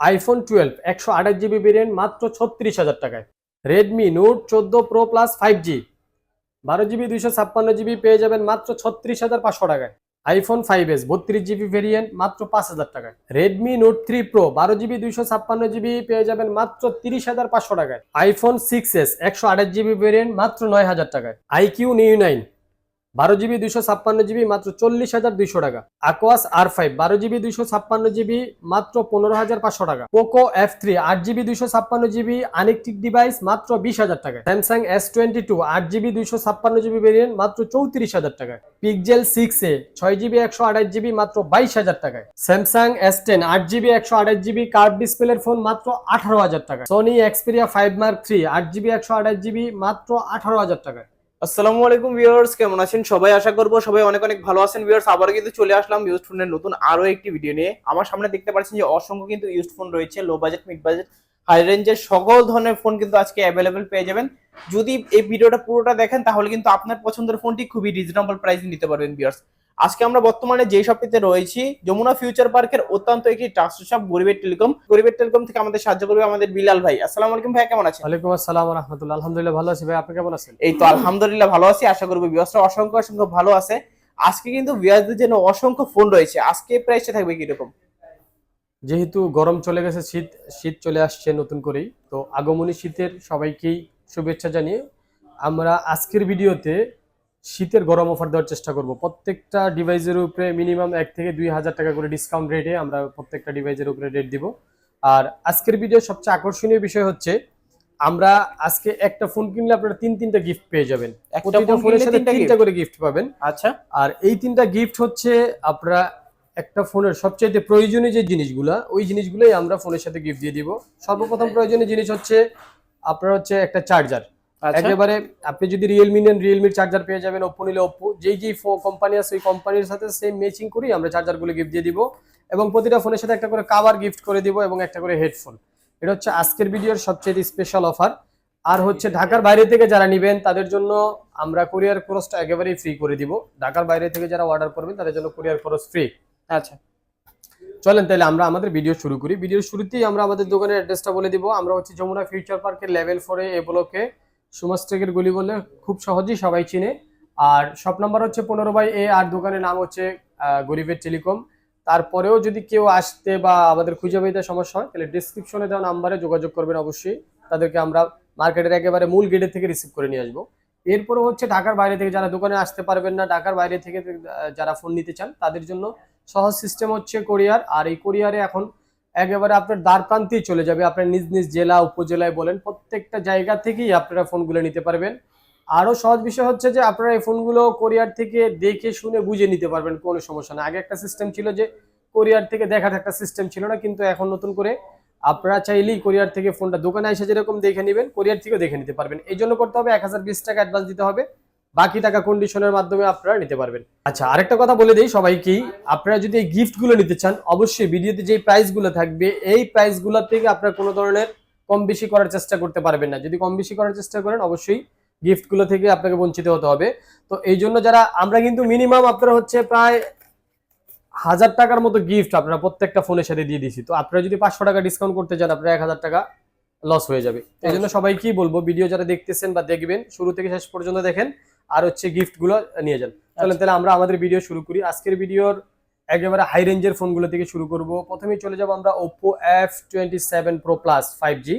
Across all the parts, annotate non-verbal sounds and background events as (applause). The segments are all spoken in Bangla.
আইফোন টুয়েলভ একশো আঠাশ জিবি ভেরিয়েন্ট মাত্র ছত্রিশ হাজার টাকায়। রেডমি নোট চোদ্দ প্রো প্লাস ফাইভ জি বারো জিবি দুইশো ছাপ্পান্ন জিবি পেয়ে যাবেন মাত্র ছত্রিশ হাজার পাঁচশো টাকায়। আইফোন ফাইভ এস বত্রিশ জিবি ভেরিয়েন্ট মাত্র পাঁচ হাজার টাকায়। রেডমি নোট থ্রি প্রো বারো জিবি দুইশো ছাপ্পান্ন জিবি পেয়ে যাবেন মাত্র তিরিশ হাজার পাঁচশো টাকায়। আইফোন সিক্স এস একশো আঠাশ জিবি ভেরিয়েন্ট মাত্র নয় হাজার টাকায়। আইকিউ নিউ নাইন বারো জিবি দুইশো ছাপ্পান্ন জিবি মাত্র চল্লিশ হাজার দুইশো টাকা। আকোয়াস আর ফাইভ বারো জিবি দুইশো ছাপ্পান্ন জিবি মাত্র পনেরো হাজার পাঁচশো টাকা। পোকো এফ থ্রি আট জিবি দুইশো ছাপ্পান্ন জিবি আনেকটিক ডিভাইস মাত্র বিশ হাজার টাকা। স্যামসাং এস টোয়েন্টি টু আট জিবি দুইশো ছাপ্পান্ন জিবি ভেরিয়েন্ট মাত্র চৌত্রিশ হাজার টাকা। পিকজেল সিক্স এ ছয় জিবি একশো আঠাশ জিবি মাত্র বাইশ হাজার টাকায় স্যামসাং এস টেন আট জিবি একশো আঠাশ জিবি কার্ড ডিসপ্লের ফোন মাত্র আঠারো হাজার টাকা। Sony Xperia five Mark three আট জিবি একশো আঠাশ জিবি মাত্র আঠারো হাজার টাকায় আসসালামু আলাইকুম ভিউয়ার্স, কেমন আছেন? সবাই আশা করব সবাই অনেক অনেক ভালো আছেন। ভিউয়ার্স, আবার কিন্তু চলে আসলাম ইউজ ফোনের নতুন আরও একটি ভিডিও নিয়ে। আমার সামনে দেখতে পাচ্ছেন যে অসংখ্য কিন্তু ইউজ ফোন রয়েছে low budget mid budget high রেঞ্জের সকল ধরনের ফোন কিন্তু আজকে অ্যাভেলেবেল পেয়ে যাবেন। যদি এই ভিডিওটা পুরোটা দেখেন, তাহলে কিন্তু আপনার পছন্দের ফোনটি খুবই রিজনেবল প্রাইসে নিতে পারবেন ভিউয়ার্স আজকে আমরা বর্তমানে যে শপটিতে রয়েছি যমুনা ফিউচার পার্কের অত্যন্ত একটি ট্রাস্ট শপ গরিবের টেলিকম। গরিবের টেলিকম থেকে আমাদের সাহায্য করবে আমাদের বিলাল ভাই। আসসালামু আলাইকুম ভাই কেমন আছেন? ওয়ালাইকুম আসসালাম রহমতুল্লাহ আলহামদুলিল্লাহ ভালো আছি ভাই আপনি কেমন আছেন? এই তো আলহামদুলিল্লাহ ভালো আছি আশা করব বিয়াসটা অসংখ্য অসংখ্য ভালো আছে। আজকে কিন্তু বিয়াসদের জন্য অসংখ্য ফোন রয়েছে। আজকে প্রাইসটা থাকবে কীরকম? যেহেতু গরম চলে গেছে শীত শীত চলে আসছে নতুন করেই। তো আগমনী শীতের সবাইকেই শুভেচ্ছা জানিয়ে আমরা আজকের ভিডিওতে শীতের গরম অফার দেওয়ার চেষ্টা করব। প্রত্যেকটা ডিভাইসের উপরে মিনিমাম এক থেকে দুই হাজার টাকা করে ডিসকাউন্ট রেটে আমরা প্রত্যেকটা ডিভাইসের উপরে রেট দিব। আর আজকের ভিডিও সবচেয়ে আকর্ষণীয় বিষয় হচ্ছে আমরা আজকে একটা ফোন কিনলে আপনারা তিন তিনটা গিফট পেয়ে যাবেন। প্রতিটা ফোনের সাথে তিনটা করে গিফট পাবেন। আচ্ছা। আর এই তিনটা গিফট হচ্ছে আপনারা একটা ফোনের সবচেয়ে প্রয়োজনীয় যে জিনিসগুলা ওই জিনিসগুলোই আমরা ফোনের সাথে গিফট দিয়ে দিব। সর্বপ্রথম প্রয়োজনীয় জিনিস হচ্ছে আপনার হচ্ছে একটা চার্জার একেবারে আপনি যদি রিয়েলমি নেন রিয়েলমির চার্জার পেয়ে যাবেন ওপো নিলে ওপো যেই যেই কোম্পানি আছে ওই কোম্পানির সাথে সেম ম্যাচিং করেই আমরা চার্জারগুলো গিফট দিয়ে দিব এবং প্রতিটা ফোনের সাথে একটা করে কাভার গিফট করে দিব এবং একটা করে হেডফোন এটা হচ্ছে আজকের ভিডিওর সবচেয়ে স্পেশাল অফার আর হচ্ছে ঢাকার বাইরে থেকে যারা নেবেন তাদের জন্য আমরা কুরিয়ার খরচটা একেবারেই ফ্রি করে দিব। ঢাকার বাইরে থেকে যারা অর্ডার করবেন তাদের জন্য কুরিয়ার খরচ ফ্রি আচ্ছা। চলেন তাহলে আমরা আমাদের ভিডিও শুরু করি। ভিডিওর শুরুতেই আমরা আমাদের দোকানের অ্যাড্রেসটা বলে দিব। আমরা হচ্ছে যমুনা ফিউচার পার্কের লেভেল ফোরে এ ব্লকে সুমাস্টেকের গলি বলে খুব সহজেই সবাই চিনে। আর শপ নাম্বার হচ্ছে পনেরো বাই এ, আর দোকানের নাম হচ্ছে গরিবের টেলিকম। তারপরেও যদি কেউ আসতে বা আমাদের খুঁজে পেতে সমস্যা হয়, তাহলে ডিসক্রিপশনে দেওয়া নাম্বারে যোগাযোগ করবেন অবশ্যই। তাদেরকে আমরা মার্কেটের একেবারে মূল গেটের থেকে রিসিভ করে নিয়ে আসব। এরপরে হচ্ছে ঢাকার বাইরে থেকে যারা দোকানে আসতে পারবেন না, ঢাকার বাইরে থেকে যারা ফোন নিতে চান, তাদের জন্য সহজ সিস্টেম হচ্ছে কোরিয়ার আর এই কোরিয়ারে এখন একেবারে আপনার দ্বার প্রান্তেই চলে যাবে। আপনার নিজ নিজ জেলা, উপজেলায় বলেন, প্রত্যেকটা জায়গা থেকেই আপনারা ফোনগুলো নিতে পারবেন। আরও সহজ বিষয় হচ্ছে যে, আপনারা এই ফোনগুলো কোরিয়ার থেকে দেখে, শুনে, বুঝে নিতে পারবেন, কোনো সমস্যা না। আগে একটা সিস্টেম ছিল যে কোরিয়ার থেকে দেখার একটা সিস্টেম ছিল না, কিন্তু এখন নতুন করে আপনারা চাইলেই কোরিয়ার থেকে ফোনটা দোকানে এসে যেরকম দেখে নেবেন কোরিয়ার থেকেও দেখে নিতে পারবেন। এই জন্য করতে হবে, এক হাজার বিশ টাকা অ্যাডভান্স দিতে হবে। বাকি টাকা কন্ডিশনের মাধ্যমে আপনারা নিতে পারবেন। আচ্ছা আরেকটা কথা বলে দিই সবাইকেই আপনারা যদি এই গিফটগুলো নিতে চান, অবশ্যই ভিডিওতে যে প্রাইসগুলো থাকবে, এই প্রাইসগুলো থেকে আপনারা কোনো ধরনের কম বেশি করার চেষ্টা করতে পারবেন না। যদি কম বেশি করার চেষ্টা করেন, অবশ্যই গিফটগুলো থেকে আপনাকে বঞ্চিত হতে হবে। তো এই জন্য যারা, আমরা কিন্তু মিনিমাম আপনারা হচ্ছে প্রায় হাজার টাকার মতো গিফট আপনারা প্রত্যেকটা ফোনের সাথে দিয়ে দিছি তো আপনারা যদি পাঁচশো টাকা ডিসকাউন্ট করতে চান, আপনারা এক হাজার টাকা লস হয়ে যাবে। এই জন্য সবাইকেই বলব ভিডিও যারা দেখতেছেন বা দেখবেন, শুরু থেকে শেষ পর্যন্ত দেখেন। আর হচ্ছে গিফটগুলো নিয়ে যান। চলেন তাহলে আমরা আমাদের ভিডিও শুরু করি। আজকের ভিডিওর একেবারে হাই রেঞ্জের ফোনগুলো থেকে শুরু করব। প্রথমেই চলে যাব আমরা Oppo F twenty seven Pro Plus five G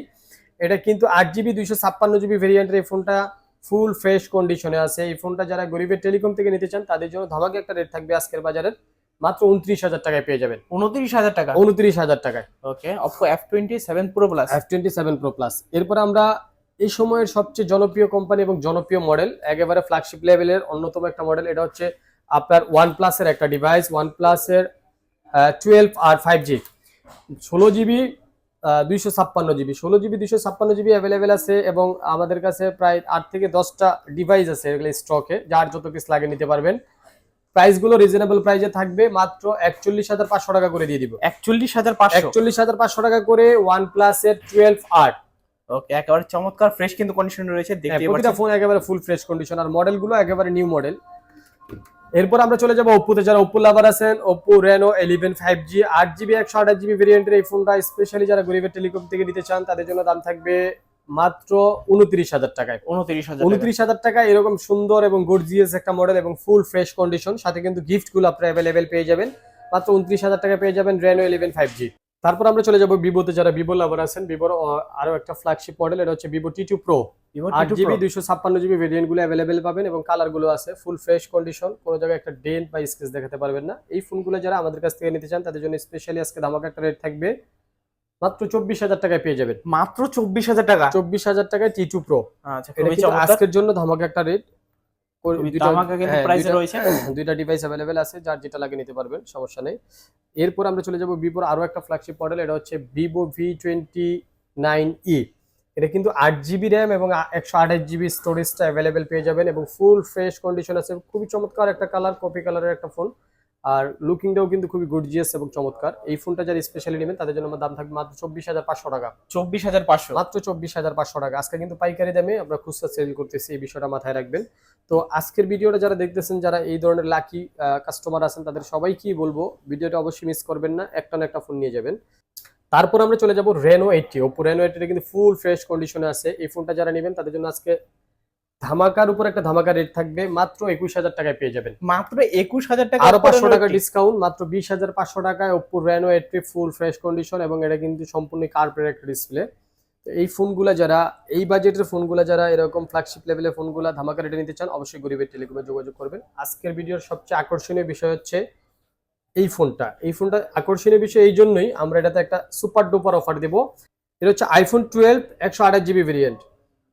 এটা কিন্তু আট জিবি দুইশো ছাপ্পান্ন জিবি ভেরিয়েন্টের এই ফোনটা ফুল ফ্রেশ কন্ডিশনে আছে। এই ফোনটা যারা গরিবের টেলিকম থেকে নিতে চান তাদের জন্য ধামাকে একটা রেট থাকবে আজকের বাজারের। মাত্র উনত্রিশ হাজার টাকায় পেয়ে যাবেন। উনত্রিশ হাজার টাকা? উনত্রিশ হাজার টাকায়। Okay Oppo F twenty seven Pro Plus F twenty seven Pro Plus এরপর আমরা এই সময়ের সবচেয়ে জনপ্রিয় কোম্পানি এবং জনপ্রিয় মডেল একেবারে ফ্ল্যাগশিপ লেভেলের অন্যতম একটা মডেল এটা হচ্ছে আপনার ওয়ান প্লাসের একটা ডিভাইস ওয়ান প্লাসের টুয়েলভ আর ফাইভ জি ষোলো জিবি দুইশো ছাপ্পান্ন জিবি ষোলো জিবি দুইশো ছাপ্পান্ন জিবি অ্যাভেলেবেল আছে এবং আমাদের কাছে প্রায় আট থেকে দশটা ডিভাইস আছে এগুলো স্টকে যার যত পিস লাগে নিতে পারবেন। প্রাইসগুলো রিজনেবল প্রাইসে থাকবে মাত্র একচল্লিশ হাজার পাঁচশো টাকা করে দিয়ে দিব। একচল্লিশ হাজার পাঁচশো। একচল্লিশ হাজার পাঁচশো টাকা করে ওয়ান প্লাসের টুয়েলভ আট ওকে একেবারে চমৎকার ফ্রেশ কিন্তু কন্ডিশন রয়েছে হ্যাঁ, দেখতে প্রতিটা ফোন একেবারে ফুল ফ্রেশ কন্ডিশন আর মডেলগুলো একেবারে নিউ মডেল এরপর আমরা চলে যাব ওপ্পোতে যারা ওপ্পো লাভার আছেন Oppo Reno eleven five G আট জিবি একশো আঠাশ জিবি ভেরিয়েন্টের এই ফোনটা স্পেশালি যারা গরিবের টেলিকম থেকে নিতে চান তাদের জন্য দাম থাকবে মাত্র উনত্রিশ হাজার টাকায়। উনত্রিশ হাজার উনত্রিশ হাজার টাকা এরকম সুন্দর এবং গর্জিয়াস একটা মডেল এবং ফুল ফ্রেশ কন্ডিশন সাথে কিন্তু গিফটগুলো আপনারা অ্যাভেলেবেল পেয়ে যাবেন। মাত্র উনত্রিশ হাজার টাকা পেয়ে যাবেন রেনো ইলেভেন ফাইভ জি তারপর আমরা চলে যাব ভিভোতে যারা ভিভো লাভার আছেন ভিভোর আরও একটা ফ্ল্যাগশিপ মডেল এটা হচ্ছে ভিভো টি টু প্রো আট জিবি দুইশো ছাপ্পান্ন জিবি ভেরিয়েন্টগুলো অ্যাভেলেবেল পাবেন এবং কালারগুলো আছে ফুল ফ্রেশ কন্ডিশন কোনো জায়গায় একটা ডেন্ট বা স্কেচ দেখাতে পারবেন না। এই ফোনগুলো যারা আমাদের কাছ থেকে নিতে চান তাদের জন্য স্পেশালি আজকে ধামাকা একটা রেট থাকবে। মাত্র চব্বিশ হাজার টাকায় পেয়ে যাবেন। মাত্র চব্বিশ হাজার টাকা? চব্বিশ হাজার টাকায় টি টু প্রো আচ্ছা আজকের জন্য ধামাকা একটা রেট দুইটা ডিভাইস অ্যাভেলেবেল আছে যার যেটা লাগে নিতে পারবেন সমস্যা নেই। এরপর আমরা চলে যাব ভিভোর আরও একটা ফ্ল্যাগশিপ মডেল এটা হচ্ছে Vivo V twenty nine E এটা কিন্তু আট জিবি র্যাম এবং একশো আঠাশ জিবি স্টোরেজটা অ্যাভেলেবেল পেয়ে যাবেন এবং ফুল ফ্রেশ কন্ডিশন আছে। খুবই চমৎকার একটা কালার কপি কালারের একটা ফোন আর লুকিংটাও কিন্তু খুবই গর্জিয়াস এবং চমৎকার। এই ফোনটা যারা স্পেশালি নেবেন তাদের জন্য আমার দাম থাকবে মাত্র চব্বিশ হাজার পাঁচশো টাকা। চব্বিশ হাজার পাঁচশো। মাত্র চব্বিশ হাজার পাঁচশো টাকা। আজকে কিন্তু পাইকারি দামে আমরা খুচরা সেল করতেছি এই বিষয়টা মাথায় রাখবেন। তো আজকের ভিডিওটা যারা দেখতেছেন যারা এই ধরনের লাকি কাস্টমার আছেন তাদের সবাইকেই বলব ভিডিওটা অবশ্যই মিস করবেন না একটা না একটা ফোন নিয়ে যাবেন। তারপর আমরা চলে যাব Reno eighty Oppo Reno eighty কিন্তু ফুল ফ্রেশ কন্ডিশনে আছে। এই ফোনটা যারা নেবেন তাদের জন্য আজকে ধামাকার উপর একটা ধামাকা রেট থাকবে মাত্র একুশ হাজার টাকায় পেয়ে যাবেন। মাত্র একুশ হাজার টাকা আরও পাঁচশো টাকা ডিসকাউন্ট মাত্র বিশ হাজার পাঁচশো টাকায় Oppo Reno eighty full fresh condition এবং এটা কিন্তু সম্পূর্ণ কার্পের একটা ডিসপ্লে এই ফোনগুলো যারা এই বাজেটের ফোনগুলো যারা এরকম ফ্ল্যাগশিপ লেভেলের ফোনগুলো ধামাকা রেটে নিতে চান অবশ্যই গরিবের টেলিকমে যোগাযোগ করবেন। আজকের ভিডিওর সবচেয়ে আকর্ষণীয় বিষয় হচ্ছে এই ফোনটা। এই ফোনটা আকর্ষণীয় বিষয় এই জন্যই আমরা এটাতে একটা সুপার ডুপার অফার দেব। এটা হচ্ছে আইফোন টুয়েলভ একশো আঠাশ জিবি ভেরিয়েন্ট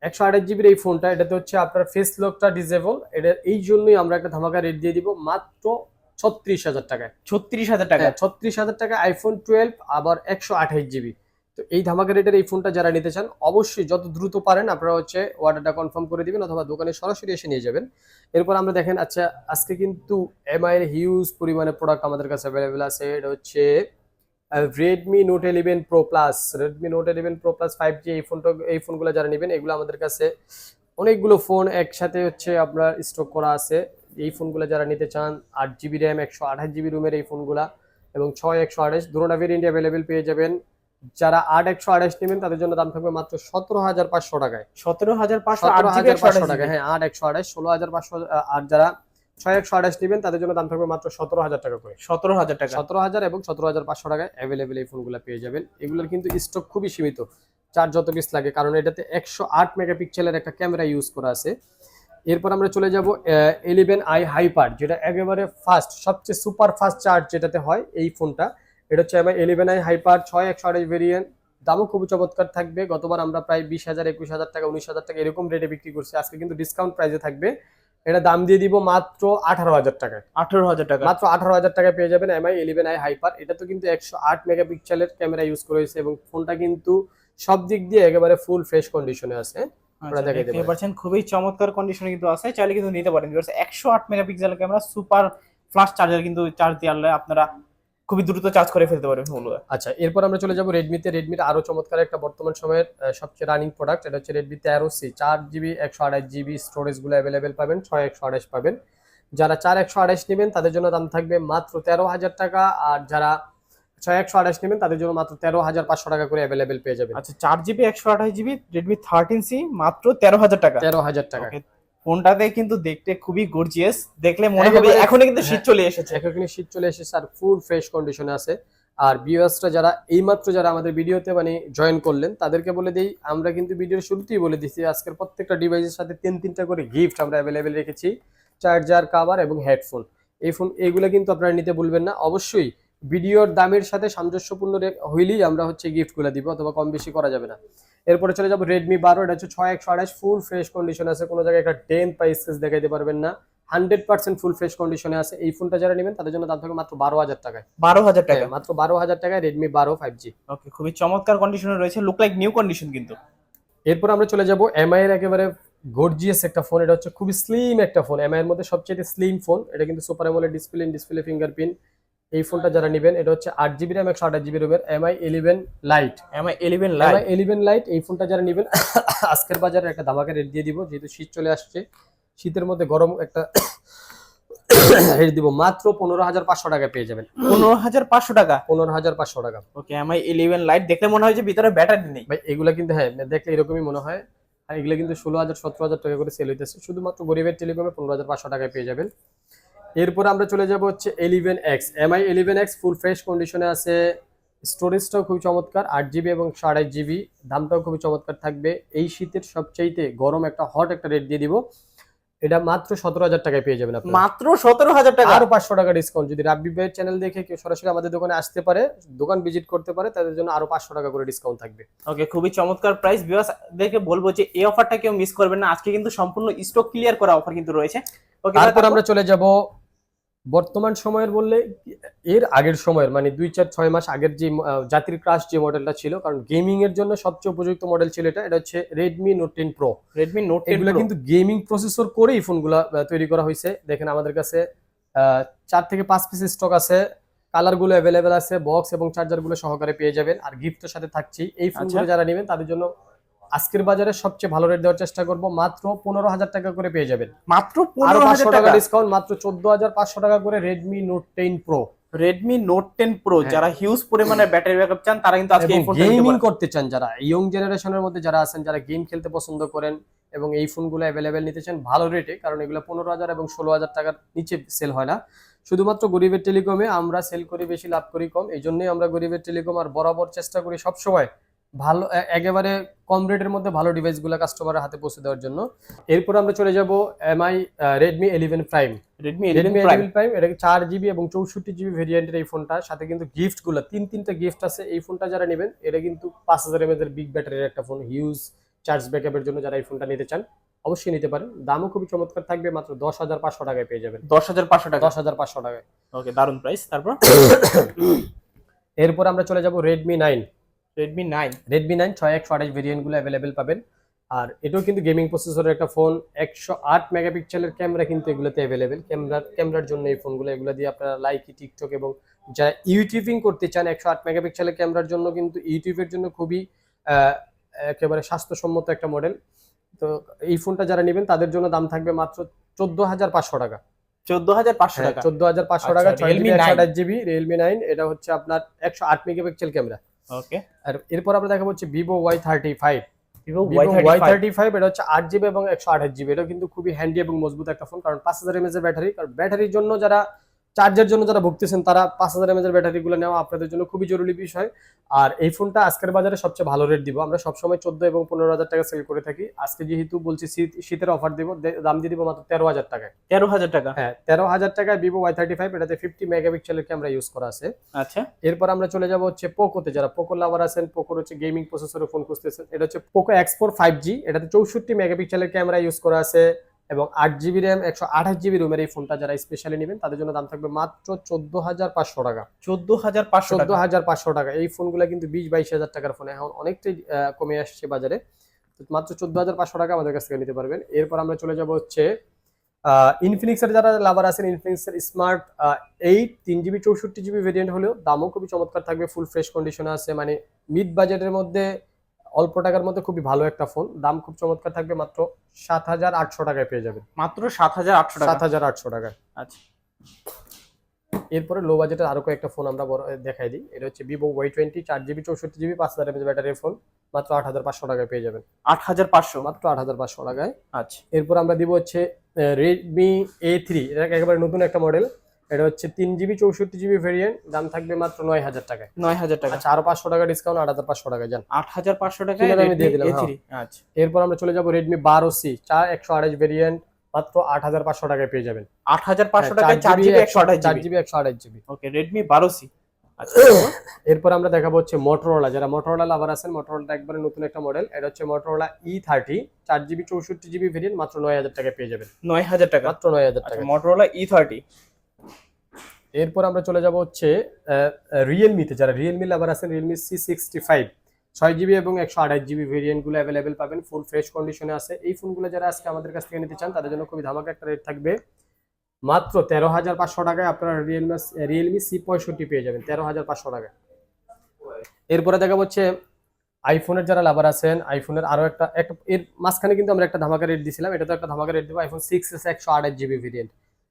একশো আঠাশ জিবির এই ফোনটা এটাতে হচ্ছে আপনার ফেস লকটা ডিজেবল এটা এই জন্যই আমরা একটা ধামাকা রেট দিয়ে দিব মাত্র ছত্রিশ হাজার টাকায়। ছত্রিশ হাজার টাকা হ্যাঁ ছত্রিশ হাজার টাকা আইফোন টুয়েলভ আবার একশো আঠাশ জিবি তো এই ধামাকা রেটের এই ফোনটা যারা নিতে চান, অবশ্যই যত দ্রুত পারেন আপনারা হচ্ছে অর্ডারটা কনফার্ম করে দিবেন অথবা দোকানে সরাসরি এসে নিয়ে যাবেন। এরপর আমরা দেখেন আচ্ছা আজকে কিন্তু এমআই এর হিউজ পরিমাণে প্রোডাক্ট আমাদের কাছে অ্যাভেলেবেল আছে। এটা হচ্ছে Redmi Note eleven Pro Plus Redmi Note eleven Pro Plus five G এই ফোনটা এই ফোনগুলো যারা নেবেন, এগুলো আমাদের কাছে অনেকগুলো ফোন একসাথে হচ্ছে আপনার স্টক করা আছে। এই ফোনগুলো যারা নিতে চান, আট জিবি র্যাম একশো আঠাশ জিবি রুমের এই ফোনগুলা এবং ছয় একশো আঠাশ দুটোটা ভেরিয়েন্ট অ্যাভেলেবেল পেয়ে যাবেন। যারা আট একশো আঠাশ নেবেন তাদের জন্য দাম থাকবে মাত্র সতেরো হাজার পাঁচশো টাকায়। সতেরো হাজার পাঁচশো সতেরো হাজার পাঁচশো টাকা হ্যাঁ আট একশো আঠাশ ষোলো হাজার পাঁচশো আর যারা ছয় একশো আঠাশ নেবেন তাদের জন্য দাম থাকবে মাত্র সতেরো হাজার টাকা করে। সতেরো হাজার টাকা। সতেরো হাজার এবং সতেরো হাজার পাঁচশো টাকায় অ্যাভেলেবেল এই ফোনগুলো পেয়ে যাবেন। এগুলোর কিন্তু স্টক খুবই সীমিত। চার যত পিস লাগে কারণ এটাতে একশো আট মেগাপিক্সেলের একটা ক্যামেরা ইউজ করা আছে। এরপর আমরা চলে যাব ইলেভেন আই হাইপার যেটা একেবারে ফাস্ট সবচেয়ে সুপার ফাস্ট চার্জ যেটাতে হয় এই ফোনটা এটা হচ্ছে আমার ইলেভেন আই হাইপার ছয় একশো আঠাশ ভেরিয়েন্ট দামও খুবই চমৎকার থাকবে। গতবার আমরা প্রায় বিশ হাজার একুশ হাজার টাকা উনিশ হাজার টাকা এরকম রেটে বিক্রি করছি। আজকে কিন্তু ডিসকাউন্ট প্রাইসে থাকবে। এটা দাম দিয়ে দিব মাত্র আঠারো হাজার টাকায়। আঠারো হাজার টাকা। মাত্র আঠারো হাজার টাকায় পেয়ে যাবেন এমআই ইলেভেন আই হাইপার। এটা তো কিন্তু একশো আট মেগাপিক্সেলের ক্যামেরা ইউজ করেছে এবং ফোনটা কিন্তু সব দিক দিয়ে একেবারে ফুল ফ্রেশ কন্ডিশনে আছে। আচ্ছা, খুবই চমৎকার কন্ডিশনে কিন্তু আছে। চাইলে কিন্তু নিতে পারেন। একশো আট megapixel camera super flash charger কিন্তু চার্জ দিয়ে আপনারা খুবই দ্রুত চার্জ করে ফেলতে পারবেন ফোনগুলো আচ্ছা এরপর আমরা চলে যাব রেডমিতে রেডমির আরও চমৎকার একটা বর্তমান সময়ের সবচেয়ে রানিং প্রোডাক্ট এটা হচ্ছে রেডমি তেরো সি চার জিবি একশো আঠাশ জিবি স্টোরেজগুলো অ্যাভেলেবেল পাবেন ছয় একশো আঠাশ পাবেন। যারা চার একশো আঠাশ নেবেন তাদের জন্য দাম থাকবে মাত্র তেরো হাজার টাকা আর যারা ছয় একশো আঠাশ নেবেন তাদের জন্য মাত্র তেরো হাজার পাঁচশো টাকা করে অ্যাভেলেবেল পেয়ে যাবেন। আচ্ছা চার জিবি একশো আঠাশ জিবি রেডমি থার্টিন সি মাত্র তেরো হাজার টাকা। তেরো হাজার টাকা। ফোনটাতে কিন্তু দেখতে খুবই গর্জিয়াস দেখলে মনে হবে একেবারে- এখনই কিন্তু শীত চলে এসেছে। এখানে শীত চলে এসেছে আর ফুল ফ্রেশ কন্ডিশনে আছে। আর ভিউয়ার্সরা যারা এইমাত্র যারা আমাদের ভিডিওতে মানে জয়েন করলেন তাদেরকে বলে দিই আমরা কিন্তু ভিডিওর শুরুতেই বলে দিচ্ছি আজকের প্রত্যেকটা ডিভাইসের সাথে তিন তিনটা করে গিফট আমরা অ্যাভেলেবেল রেখেছি চার্জার কাভার এবং হেডফোন এই ফোন এইগুলো কিন্তু আপনারা নিতে ভুলবেন না। অবশ্যই ভিডিওর দামের সাথে সামঞ্জস্যপূর্ণ হইলেই আমরা হচ্ছে গিফটগুলো দিব অথবা কম বেশি করা যাবে না। এরপরে চলে যাব রেডমি বারো এটা হচ্ছে ছয় একশো আঠাশ ফুল ফ্রেশ কন্ডিশন আছে। কোনো জায়গায় একটা টেন বা স্কেচ দেখাইতে পারবেন না। হান্ড্রেড পার্সেন্ট ফুল ফ্রেশ কন্ডিশনে আছে। এই ফোনটা যারা নেবেন তাদের জন্য দাম থাকবে মাত্র বারো হাজার টাকায়। বারো হাজার টাকা? হ্যাঁ, মাত্র বারো হাজার টাকায় রেডমি বারো ফাইভ জি ওকে খুবই চমৎকার কন্ডিশনে রয়েছে। লুক লাইক নিউ কন্ডিশন কিন্তু। এরপর আমরা চলে যাব এমআই এর একেবারে গর্জিয়াস একটা ফোন এটা হচ্ছে খুবই স্লিম একটা ফোন এমআই এর মধ্যে সবচেয়ে স্লিম ফোন এটা কিন্তু super AMOLED display display fingerprint এই ফোনটা যারা নেবেন এটা হচ্ছে আট জিবি র্যাম একশো আঠাশ জিবি রুমের Mi eleven Lite Mi eleven Mi Lite eleven Lite এই ফোনটা যারা নেবেন (coughs) আজকের বাজারে একটা ধামাকা রেট দিয়ে দিব যেহেতু শীত চলে আসছে। শীতের মধ্যে গরম একটা (coughs) রেট দিব মাত্র পনেরো হাজার পাঁচশো টাকা পেয়ে যাবেন। পনেরো হাজার পাঁচশো টাকা? পনেরো হাজার পাঁচশো টাকা। ওকে এমআই ইলেভেন লাইট দেখলে মনে হয় যে ভিতরে ব্যাটারি নেই। ভাই এগুলা কিন্তু হ্যাঁ দেখলে এরকমই মনে হয়। আর এগুলো কিন্তু ষোলো হাজার সতেরো হাজার টাকা করে সেল হইতেছে। শুধুমাত্র গরিবের টেলিকমে পনেরো হাজার পাঁচশো টাকায় পেয়ে যাবেন। এরপর আমরা চলে যাব হচ্ছে eleven X MI eleven X full fresh কন্ডিশনে আছে। স্টোরেজটাও খুবই চমৎকার আট জিবি এবং সাড়ে জিবি দামটাও খুবই চমৎকার থাকবে। এই শীতের সবচাইতে গরম একটা হট একটা রেট দিয়ে দিব। এটা মাত্র সতেরো হাজার টাকায় পেয়ে যাবেন মাত্র সতেরো হাজার টাকা? আরও পাঁচশো টাকা ডিসকাউন্ট যদি রাব্বি ভাইয়ের চ্যানেল দেখে কেউ সরাসরি আমাদের দোকানে আসতে পারে দোকান ভিজিট করতে পারে তাদের জন্য আরও পাঁচশো টাকা করে ডিসকাউন্ট থাকবে। ওকে খুবই চমৎকার প্রাইস দেখে বলব যে এই অফারটা কেউ মিস করবেন না। আজকে কিন্তু সম্পূর্ণ স্টক ক্লিয়ার করা অফার কিন্তু রয়েছে। ওকে তারপর আমরা চলে যাব বর্তমান সময়ের বললে এর আগের সময়ের মানে দুই চার ছয় মাস আগের যে জাতির ক্রাশ যে মডেলটা ছিল কারণ গেমিং এর জন্য সবচেয়ে উপযুক্ত মডেল ছিল এটা এটা হচ্ছে Redmi Note ten Pro Redmi Note এগুলো কিন্তু গেমিং প্রসেসর করেই ফোনগুলো তৈরি করা হয়েছে দেখেন আমাদের কাছে আহ, চার থেকে পাঁচ পিস স্টক আছে। কালারগুলো অ্যাভেলেবেল আছে বক্স এবং চার্জারগুলো সহকারে পেয়ে যাবেন। আর গিফটের সাথে থাকছি। এই ফোনগুলো আচ্ছা। যারা নেবেন তাদের জন্য আজকের বাজারে সবচেয়ে ভালো রেট দেওয়ার চেষ্টা করব। মাত্র পনেরো হাজার টাকা করে পেয়ে যাবেন। মাত্র পনেরো হাজার টাকা? ডিসকাউন্ট মাত্র চোদ্দ হাজার পাঁচশো টাকা করে Redmi Note ten Pro Redmi Note ten Pro. যারা হিউজ পরিমাণে ব্যাটারি ব্যাকআপ চান তারা কিন্তু আজকে এই গেমিং করতে চান যারা ইয়ং জেনারেশনের মধ্যে যারা আছেন যারা গেম খেলতে পছন্দ করেন এবং এই ফোনগুলো অ্যাভেলেবেল নিতে চান ভালো রেটে কারণ এগুলো পনেরো হাজার এবং ষোলো হাজার টাকার নিচে সেল হয় না। শুধুমাত্র গরিবের টেলিকমে আমরা সেল করি বেশি লাভ করি কম এই জন্যই আমরা গরিবের টেলিকম আর বরাবর চেষ্টা করি সবসময় ভালো একেবারে কম রেটের মধ্যে ভালো ডিভাইসগুলো কাস্টমারের হাতে পৌঁছে দেওয়ার জন্য। এরপর আমরা চলে যাব MI Redmi eleven Prime Redmi Redmi eleven Prime এটা চার জিবি এবং চৌষট্টি জিবি ভেরিয়েন্টের এই ফোনটা সাথে কিন্তু গিফটগুলো তিন তিনটা গিফট আছে এই ফোনটা যারা নেবেন এটা কিন্তু পাঁচ হাজার এমএজ এর বিগ ব্যাটারির একটা ফোন হিউজ চার্জ ব্যাকআপের জন্য যারা এই ফোনটা নিতে চান অবশ্যই নিতে পারেন। দামও খুবই চমৎকার থাকবে মাত্র দশ হাজার পাঁচশো টাকায় পেয়ে যাবেন। দশ হাজার পাঁচশো টাকা। দশ হাজার পাঁচশো টাকায়। ওকে দারুণ প্রাইস তারপর? (coughs) এরপর আমরা চলে যাব Redmi nine Redmi nine Redmi nine ছয় একশো আঠাশ ভেরিয়েন্টগুলো অ্যাভেলেবেল পাবেন। আর এটাও কিন্তু গেমিং প্রসেসরের একটা ফোন একশো আট মেগাপিক্সেলের ক্যামেরা কিন্তু এগুলোতে অ্যাভেলেবেল ক্যামেরার ক্যামেরার জন্য এই ফোনগুলো এগুলো দিয়ে আপনারা লাইকি টিকটক এবং যারা ইউটিউবিং করতে চান একশো আট মেগাপিক্সেলের ক্যামেরার জন্য কিন্তু ইউটিউবের জন্য খুবই আহ, একেবারে স্বাস্থ্যসম্মত একটা মডেল তো এই ফোনটা যারা নেবেন তাদের জন্য দাম থাকবে মাত্র চোদ্দ হাজার পাঁচশো টাকা। চোদ্দ হাজার পাঁচশো টাকা? চোদ্দ হাজার পাঁচশো আচ্ছা, টাকা ছয় জিবি Realme একশো 9 আঠাশ জিবি রিয়েলমি নাইন এটা হচ্ছে আপনার একশো আট মেগাপিক্সেল ক্যামেরা ওকে আর এরপর আমরা দেখাবো হচ্ছে Vivo Y thirty five Y thirty five এটা হচ্ছে আট জিবি এবং একশো আঠাশ জিবি এটা কিন্তু খুবই হ্যান্ডি এবং মজবুত একটা ফোন কারণ পাঁচ হাজার এমএস এর ব্যাটারি কারণ ব্যাটারির জন্য যারা চার্জের জন্য যারা ভুগতেছেন তারা পাঁচ হাজার এমএজ এর ব্যাটারি গুলো নেওয়া আপনাদের জন্য খুবই জরুরি বিষয়। আর এই ফোনটা আজকের বাজারে সবচেয়ে ভালো রেট দিব। আমরা সবসময় চোদ্দ এবং পনেরো হাজার টাকা সেল করে থাকি। আজকে যেহেতু বলছি শীত- শীতের অফার দিব দাম দিয়ে দিব মাত্র তেরো হাজার টাকায়। তেরো হাজার টাকা? হ্যাঁ তেরো হাজার টাকায় ভিভো ওয়াই থার্টি ফাইভ এটাতে ফিফটি মেগাপিক্সেলের ক্যামেরা ইউজ করা আছে। আচ্ছা। এরপর আমরা চলে যাব হচ্ছে পোকোতে যারা পোকো লাভার আছেন পোকোর হচ্ছে গেমিং প্রসেসরের ফোন খুঁজতেছেন। এটা হচ্ছে Poco X four five G এটাতে চৌষট্টি মেগাপিক্সেলের ক্যামেরা ইউজ করা আছে। এবং আট জিবি র্যাম একশো আঠাশ জিবি রুমের এই ফোনটা যারা স্পেশালি নেবেন তাদের জন্য দাম থাকবে মাত্র চোদ্দ হাজার পাঁচশো টাকা। চোদ্দ হাজার পাঁচশো চোদ্দ হাজার পাঁচশো টাকা। এই ফোনগুলো কিন্তু বিশ বাইশ হাজার টাকার ফোন এখন অনেকটাই কমে আসছে বাজারে। তো মাত্র চোদ্দ হাজার পাঁচশো টাকা আমাদের কাছ থেকে নিতে পারবেন। এরপর আমরা চলে যাব হচ্ছে ইনফিনিক্সের যারা লাভার আছেন ইনফিনিক্সের স্মার্ট এইট তিন জিবি চৌষট্টি জিবি ভেরিয়েন্ট হলেও দামও খুবই চমৎকার থাকবে। ফুল ফ্রেশ কন্ডিশনে আছে। মানে মিড বাজেটের মধ্যে অল্প টাকার মধ্যে খুবই ভালো একটা ফোন দাম খুব চমৎকার থাকবে মাত্র সাত হাজার আটশো টাকায় পেয়ে যাবেন। মাত্র সাত হাজার আটশো সাত টাকা হাজার আটশো টাকায় আচ্ছা। এরপরে লো বাজেটের আরও কয়েকটা ফোন আমরা দেখাই দিই। এটা হচ্ছে ভিভো ওয়াই টোয়েন্টি চার জিবি চৌষট্টি জিবি পাঁচ হাজার ব্যাটারির ফোন মাত্র আট হাজার পাঁচশো টাকায় পেয়ে যাবেন। আট হাজার পাঁচশো? মাত্র আট হাজার পাঁচশো টাকায়। আচ্ছা। এরপর আমরা দিব হচ্ছে রেডমি এ থ্রি এটা একেবারে নতুন একটা মডেল এটা হচ্ছে তিন জিবি চৌষট্টি জিবি ভেরিয়েন্ট দাম থাকবে মাত্র নয় হাজার টাকায়। নয় হাজার টাকা। আচ্ছা আরও পাঁচশো টাকা ডিসকাউন্ট আট হাজার পাঁচশো টাকা যান আট হাজার পাঁচশো টাকা আমি দিয়ে দিলাম, হ্যাঁ। আচ্ছা। এরপর আমরা চলে যাব রেডমি বারো সি চার একশো আঠাশ ভেরিয়েন্ট মাত্র আট হাজার পাঁচশো টাকায় পেয়ে যাবেন। আট হাজার পাঁচশো হ্যাঁ, টাকা চার জিবি একশো আঠাশ চার জিবি জিবি একশো আঠাশ জিবি ওকে রেডমি বারো সি আচ্ছা (coughs) এরপর আমরা দেখাবো হচ্ছে মোটরোলা যারা মোটরোলা লাভার আছেন মোটরোলা একবারে নতুন একটা মডেল এটা হচ্ছে মোটরোলা ই থার্টি চার জিবি চৌষট্টি জিবি ভেরিয়েন্ট মাত্র নয় হাজার টাকায় পেয়ে যাবেন। নয় হাজার টাকা। মাত্র নয় হাজার আচ্ছা টাকা। মোটরোলা ই থার্টি এরপর আমরা চলে যাব হচ্ছে রিয়েলমিতে যারা রিয়েলমি লাভার আছেন রিয়েলমি সি সিক্সটি ফাইভ ছয় জিবি এবং একশো আঠাশ জিবি ভেরিয়েন্টগুলো অ্যাভেলেবেল পাবেন ফুল ফ্রেশ কন্ডিশনে আছে। এই ফোনগুলো যারা আজকে আমাদের কাছ থেকে নিতে চান, তাদের জন্য খুবই ধামাকা একটা রেট থাকবে। মাত্র তেরো হাজার পাঁচশো টাকায় আপনারা রিয়েলমি রিয়েলমি সি পঁয়ষট্টি পেয়ে যাবেন, তেরো হাজার পাঁচশো টাকায়। এরপরে দেখা হচ্ছে আইফোনের যারা লাভার আছেন আইফোনের আরও একটা একটা, এর মাঝখানে কিন্তু আমরা একটা ধামাকা রেট দিছিলাম, এটা তো একটা ধামাকা রেট দেবো আইফোন সিক্স এস একশো আঠাশ জিবি ভেরিয়েন্ট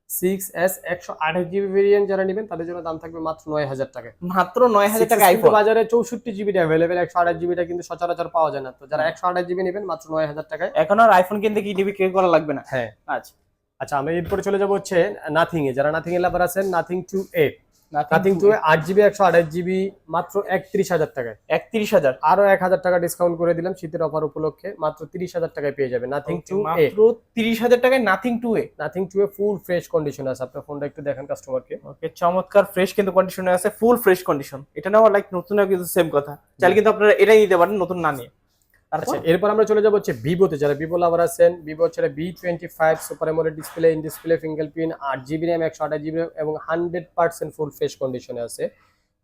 সিক্স এস একশো আঠাশ জিবি ভেরিয়েন্ট যারা নেবেন তাদের জন্য দাম থাকবে মাত্র নয় হাজার টাকা। মাত্র নয় হাজার টাকা আইফোন বাজারে চৌষট্টি জিবিটা অ্যাভেলেবেল একশো আঠাশ জিবিটা কিন্তু সচরাচর পাওয়া যায় না। তো যারা একশো আঠাশ জিবি নেবেন মাত্র নয় হাজার টাকায়। এখন আর আইফোন কিনতে কি জিবি কে করা লাগবে না? হ্যাঁ। আচ্ছা। আচ্ছা আমরা এরপরে চলে যাব হচ্ছে নাথিং এ যারা নাথিং এ লাভার আছেন Nothing two A Nothing two আট জিবি একশো আঠাশ জিবি মাত্র একত্রিশ হাজার টাকায়। একত্রিশ হাজার? আরও এক হাজার টাকা ডিসকাউন্ট করে দিলাম শীতের অফার উপলক্ষে মাত্র তিরিশ হাজার টাকায় পেয়ে যাবেন নাথিং টু মাত্র তিরিশ হাজার টাকায় Nothing two A Nothing two A full fresh condition আছে। আপনার ফোনটা একটু দেখেন কাস্টমারকে ওকে চমৎকার ফ্রেশ কিন্তু কন্ডিশনে আছে ফুল ফ্রেশ কন্ডিশন এটা নেওয়া লাইক নতুন কিন্তু সেম কথা। চাইলে কিন্তু আপনারা এটাই নিতে পারেন নতুন না নিয়ে। আচ্ছা এরপর আমরা চলে যাব হচ্ছে ভিভোতে। যারা ভিভো লাভার আছেন ভিভো হচ্ছে V twenty five super AMOLED display in display fingerprint আট জিবি র্যাম একশো আঠাশ জিবি এবং হান্ড্রেড পার্সেন্ট ফুল ফ্রেশ কন্ডিশনে আছে।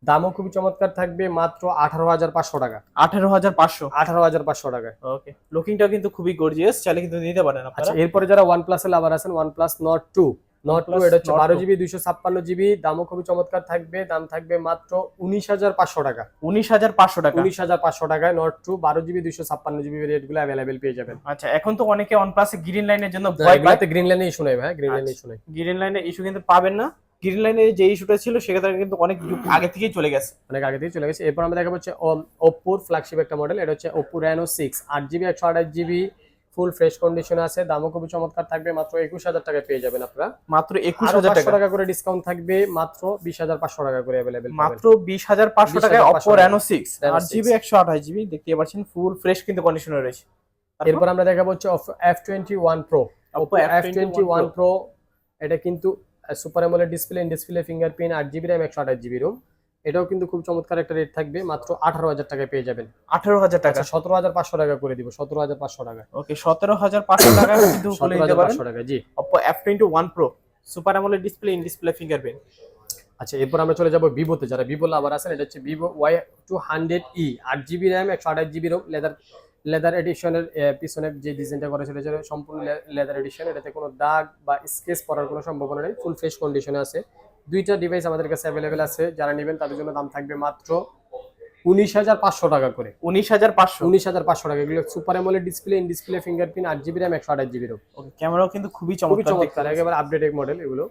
দামও খুবই চমৎকার থাকবে মাত্র আঠারো হাজার পাঁচশো টাকা। আঠারো হাজার পাঁচশো? আঠারো হাজার পাঁচশো টাকা ওকে লুকিংটা কিন্তু খুবই গর্জিয়াস চাইলে কিন্তু নিতে পারেন আচ্ছা এরপরে যারা ওয়ান প্লাসে লাভার আছেন OnePlus Nord two Nord two এটা হচ্ছে বারো জিবি দুইশো ছাপ্পান্ন জিবি দামও খুবই চমৎকার থাকবে দাম থাকবে মাত্র উনিশ হাজার পাঁচশো টাকা। উনিশ হাজার পাঁচশো টাকা। উনিশ হাজার পাঁচশো টাকায় নট টু বারো জিবি দুইশো ছাপ্পান্ন জিবি ভেরিয়েন্টগুলো অ্যাভেলেবেল পেয়ে যাবেন। আচ্ছা এখন তো অনেকে ওয়ান প্লাসে গ্রিন লাইনের জন্য গ্রিন লাইনে ইস্যু নাই ভাই গ্রিন লাইনে। ইস্যু নাই। গ্রিন লাইনের ইস্যু কিন্তু পাবেন না। গ্রিন লাইনে যে ইস্যুটা ছিল সেক্ষেত্রে কিন্তু অনেক (clears throat) আগে থেকেই চলে গেছে। অনেক আগে থেকে চলে গেছে। এরপর আমরা দেখা হচ্ছে ওপ্পোর ফ্ল্যাগশিপ একটা মডেল এটা হচ্ছে ওপ্পো রেনো সিক্স আট জিবি একশো আঠাশ জিবি ফুল ফ্রেশ কন্ডিশনে আছে দামও খুবই চমৎকার থাকবে মাত্র একুশ হাজার টাকায় পেয়ে যাবেন আপনারা। মাত্র একুশ হাজার টাকা। টাকা করে ডিসকাউন্ট থাকবে মাত্র বিশ হাজার পাঁচশো টাকা করে অ্যাভেলেবেল মাত্র বিশ হাজার পাঁচশো 20,500 টাকায় অপো টাকা। রেনো সিক্স আট জিবি একশো আঠাশ জিবি দেখতে পাচ্ছেন ফুল ফ্রেশ কিন্তু কন্ডিশনে রয়েছে। এরপর আমরা দেখাবো হচ্ছে F twenty one Pro Oppo F twenty one F21 Pro এটা কিন্তু super AMOLED display display fingerprint আট জিবি র্যাম একশো আঠাশ জিবি রোম এটাও কিন্তু খুব চমৎকার একটা রেট থাকবে মাত্র আঠারো হাজার টাকায় পেয়ে যাবেন। আঠারো হাজার টাকা? আচ্ছা সতেরো হাজার পাঁচশো টাকা করে দিব সতেরো হাজার পাঁচশো টাকা। ওকে সতেরো হাজার পাঁচশো টাকা কিন্তু সতেরো হাজার পারেন। পাঁচশো টাকা জি। Oppo F twenty one Pro super আমলের ডিসপ্লে ইন ডিসপ্লে ফিঙ্গারপ্রিন্ট আচ্ছা এরপর আমরা চলে যাব ভিভোতে যারা ভিভো লাভার আছেন এটা হচ্ছে Vivo Y two hundred E আট জিবি র্যাম একশো আঠাশ জিবি রোম লেদার লেদার এডিশনের পিছনের যে ডিজাইনটা করা ছিল সম্পূর্ণ লেদার এডিশন এটাতে কোনো দাগ বা স্কেচ পড়ার কোনো সম্ভাবনা নেই ফুল ফ্রেশ কন্ডিশনে আছে। দুইটা ডিভাইস আমাদের কাছে অ্যাভেলেবেল আছে যারা নেবেন তাদের জন্য দাম থাকবে মাত্র উনিশ হাজার পাঁচশো টাকা করে। উনিশ হাজার পাঁচশো? উনিশ হাজার পাঁচশো টাকা। এগুলো super AMOLED display in display fingerprint আট জিবি র্যাম একশো আঠাশ জিবি রোম ওকে ক্যামেরাও কিন্তু খুবই খুবই চমৎকার চমৎকার। একেবারে আপডেটেড মডেল এগুলো।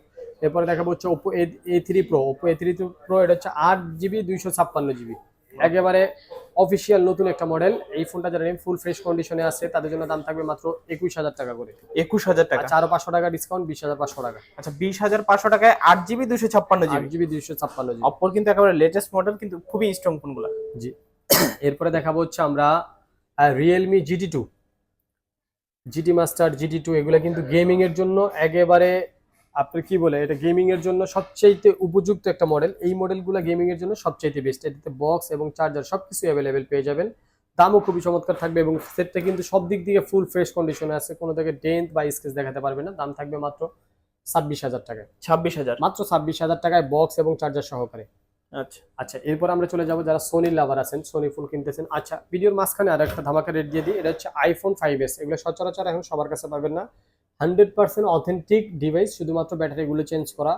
এরপরে দেখাবো হচ্ছে Oppo A three Pro Oppo A three Pro এটা হচ্ছে আট জিবি দুইশো ছাপ্পান্ন জিবি একেবারে অফিসিয়াল নতুন একটা মডেল এই ফোনটা যারা ফুল ফ্রেশ কন্ডিশনে আছে তাদের জন্য দাম থাকবে মাত্র একুশ হাজার টাকা করে। একুশ হাজার টাকা? আচ্ছা আরও পাঁচশো টাকা ডিসকাউন্ট বিশ হাজার পাঁচশো টাকা। আচ্ছা বিশ হাজার পাঁচশো টাকায় আট জিবি দুশো ছাপ্পান্ন জিবি জিবি দুইশো ছাপ্পান্ন জিবি অপোর কিন্তু একেবারে লেটেস্ট মডেল কিন্তু খুবই স্ট্রং ফোনগুলো জি। এরপরে দেখাবো হচ্ছে আমরা Realme GT two GT Master GT two এগুলো কিন্তু গেমিং এর জন্য একেবারে আপনি কি বলে এটা গেমিং এর জন্য সবচেয়ে উপযুক্ত একটা মডেল এই মডেলগুলো গেমিং এর জন্য সবচেয়ে বেস্ট এটাতে বক্স এবং চার্জার সবকিছু অ্যাভেলেবেল পেয়ে যাবেন। দামও খুবই চমৎকার থাকবে এবং সেটটা কিন্তু সব দিক থেকে ফুল ফ্রেশ কন্ডিশনে আছে। কোনো থেকে ডেন্ট বা স্কেচ দেখাতে পারবে না। দাম থাকবে মাত্র ছাব্বিশ হাজার টাকায় ছাব্বিশ হাজার? মাত্র ছাব্বিশ হাজার টাকায় বক্স এবং চার্জার সহকারে। আচ্ছা। আচ্ছা এরপর আমরা চলে যাব যারা সোনি লাভার আছেন সোনি ফোন কিনতেছেন। আচ্ছা ভিডিওর মাঝখানে আর একটা ধামাকা রেট দিয়ে দিই। এটা হচ্ছে আইফোন ফাইভ এস এগুলো সচরাচর এখন সবার কাছে পাবেন না। হান্ড্রেড পার্সেন্ট অথেন্টিক ডিভাইস শুধুমাত্র ব্যাটারিগুলো চেঞ্জ করা।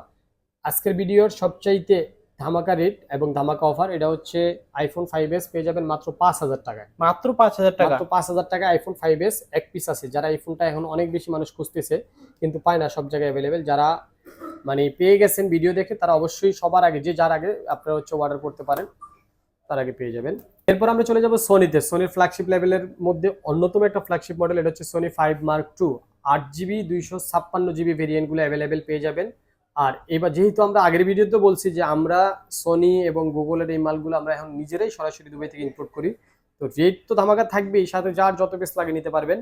আজকের ভিডিওর সবচাইতে ধামাকা রেট এবং ধামাকা অফার এটা হচ্ছে আইফোন ফাইভ এস পেয়ে যাবেন মাত্র পাঁচ হাজার টাকায়। মাত্র পাঁচ হাজার টাকা? মাত্র পাঁচ হাজার টাকা আইফোন ফাইভ এস এক পিস আছে। যারা আইফোনটা এখন অনেক বেশি মানুষ খুঁজতেছে কিন্তু পায় না সব জায়গায় অ্যাভেলেবেল যারা মানে পেয়ে গেছেন ভিডিও দেখে তারা অবশ্যই সবার আগে যে যার আগে আপনারা হচ্ছে অর্ডার করতে পারেন তার আগে পেয়ে যাবেন। এরপর আমরা চলে যাব সোনিতে সোনির ফ্ল্যাগশিপ লেভেলের মধ্যে অন্যতম একটা ফ্ল্যাগশিপ মডেল এটা হচ্ছে সোনি ফাইভ মার্ক টু আট জিবি দুইশো ছাপ্পান্ন জিবি ভেরিয়েন্টগুলো অ্যাভেলেবেল পেয়ে যাবেন। আর এবার যেহেতু আমরা আগের ভিডিওতে বলছি যে আমরা সোনি এবং গুগলের এই মালগুলো আমরা এখন নিজেরাই সরাসরি দুবাই থেকে ইম্পোর্ট করি তো রেট তো ধামাকা থাকবেই সাথে যার যত বেশ লাগে নিতে পারবেন।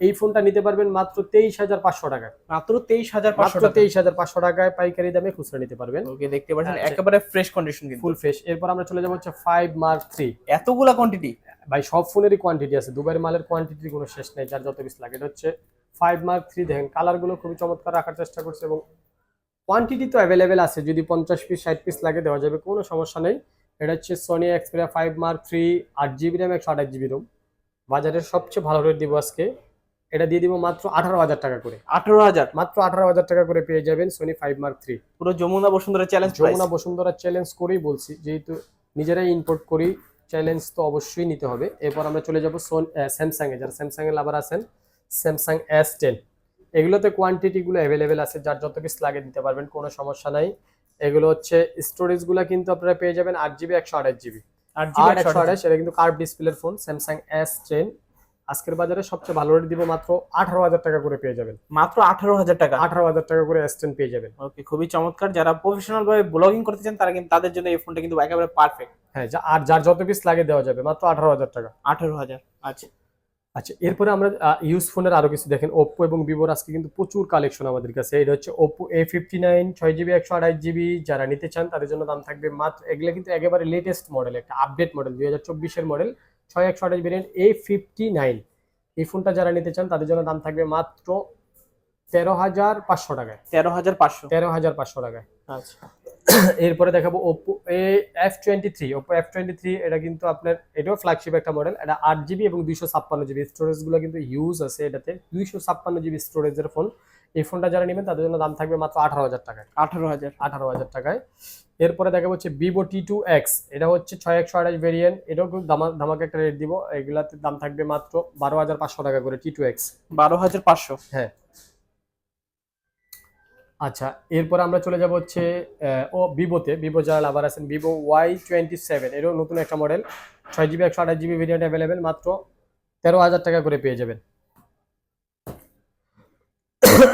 এই ফোনটা নিতে পারবেন মাত্র তেইশ হাজার পাঁচশো টাকায়। মাত্র তেইশ হাজার পাঁচশো মাত্র তেইশ হাজার পাঁচশো টাকায় পাইকারি দামে খুচরা নিতে পারবেন। ওকে দেখতে পাচ্ছেন। একেবারে ফ্রেশ কন্ডিশন ফুল ফ্রেশ এরপর আমরা চলে যাব হচ্ছে ফাইভ মার্ক থ্রি এতগুলা কোয়ান্টিটি ভাই সব ফোনেরই কোয়ান্টিটি আছে। দুবাইয়ের মালের কোয়ান্টিটির কোনো শেষ নেই যার যত পিস লাগে। এটা হচ্ছে ফাইভ মার্ক থ্রি দেখেন। কালারগুলো খুবই চমৎকার রাখার চেষ্টা করছে এবং কোয়ান্টিটি তো অ্যাভেলেবেল আছে। যদি পঞ্চাশ পিস ষাট পিস লাগে দেওয়া যাবে কোনো সমস্যা নেই। এটা হচ্ছে Sony Xperia five Mark three আট জিবি র্যাম একশো আঠাশ জিবি রোম বাজারের সবচেয়ে ভালো রেট দিব আজকে। এটা দিয়ে দিব মাত্র আঠারো হাজার টাকা করে। আঠারো হাজার? মাত্র আঠারো হাজার টাকা করে পেয়ে যাবেন সোনি ফাইভ মার্ক থ্রি পুরো যমুনা বসুন্ধরা চ্যালেঞ্জ যমুনা বসুন্ধরা চ্যালেঞ্জ করেই বলছি যেহেতু নিজেরাই ইম্পোর্ট করি চ্যালেঞ্জ তো অবশ্যই নিতে হবে। এরপর আমরা চলে যাব সোন স্যামসাং এ যারা স্যামসাং এর লাভার আছেন স্যামসাং এস টেন এগুলোতে কোয়ান্টিটি গুলো অ্যাভেলেবেল আছে যার যত পিস লাগে দিতে পারবেন কোনো সমস্যা নাই। এগুলো হচ্ছে স্টোরেজগুলো কিন্তু আপনারা পেয়ে যাবেন আট জিবি একশো আঠাশ জিবি একশো আঠাশ। এটা কিন্তু কার্ভ ডিসপ্লের ফোন স্যামসাং এস টেন আজকের বাজারে সবচেয়ে ভালো রেট দিব মাত্র আঠারো হাজার টাকা করে পেয়ে যাবেন। মাত্র আঠারো হাজার টাকা? আঠারো হাজার টাকা করে টেন পেয়ে যাবেন। ওকে খুবই চমৎকার। যারা প্রফেশনাল ভাবে ব্লগিং করতে চান তারা কিন্তু তাদের জন্য এই ফোনটা কিন্তু একেবারে পারফেক্ট হ্যাঁ আর যার যত পিস লাগে দেওয়া যাবে মাত্র আঠারো হাজার টাকা। আঠারো হাজার আচ্ছা। আচ্ছা এরপরে আমরা ইউজ ফোনের আরও কিছু দেখেন। ওপ্পো এবং ভিভোর আজকে কিন্তু প্রচুর কালেকশন আমাদের কাছে। এটা হচ্ছে ওপ্পো এ ফিফটি নাইন ছয় জিবি একশো আঠাশ জিবি যারা নিতে চান তাদের জন্য দাম থাকবে মাত্র এগুলো কিন্তু একেবারে লেটেস্ট মডেল একটা আপডেট মডেল দুই হাজার চব্বিশের মডেল ছয় একশো আঠাশ ভেরিয়েন্ট এ ফিফটি নাইন এই ফোনটা যারা নিতে চান তাদের জন্য দাম থাকবে মাত্র তেরো হাজার পাঁচশো টাকায়। তেরো হাজার পাঁচশো। তেরো হাজার পাঁচশো টাকায়। আচ্ছা। (coughs) এরপরে দেখাবো Oppo A F twenty three Oppo F twenty three এটা কিন্তু আপনার এটাও ফ্ল্যাগশিপ একটা মডেল এটা আট জিবি এবং দুইশো ছাপ্পান্ন জিবি স্টোরেজগুলো কিন্তু ইউজ আছে এটাতে। দুইশো ছাপ্পান্ন জিবি স্টোরেজের ফোন এই ফোনটা যারা নেবেন তাদের জন্য দাম থাকবে মাত্র আঠারো হাজার টাকায়। আঠারো হাজার। আঠারো হাজার টাকায়। এরপরে দেখা হচ্ছে ভিভো টি টু এক্স এটা হচ্ছে ছয় একশো আঠাশ ভেরিয়েন্ট এটাও খুব দামা ধামাকে একটা রেট দিব। এগুলাতে দাম থাকবে মাত্র বারো হাজার পাঁচশো টাকা করে টি টু এক্স বারো হাজার পাঁচশো। হ্যাঁ। আচ্ছা এরপর আমরা চলে যাব হচ্ছে ও ভিভোতে, ভিভো যারা লাভার আছেন, ভিভো ওয়াই টোয়েন্টি সেভেন, এরও নতুন একটা মডেল ছয় জিবি একশো আঠাশ জিবি ভেরিয়েন্ট অ্যাভেলেবেল মাত্র তেরো হাজার টাকা করে পেয়ে যাবেন।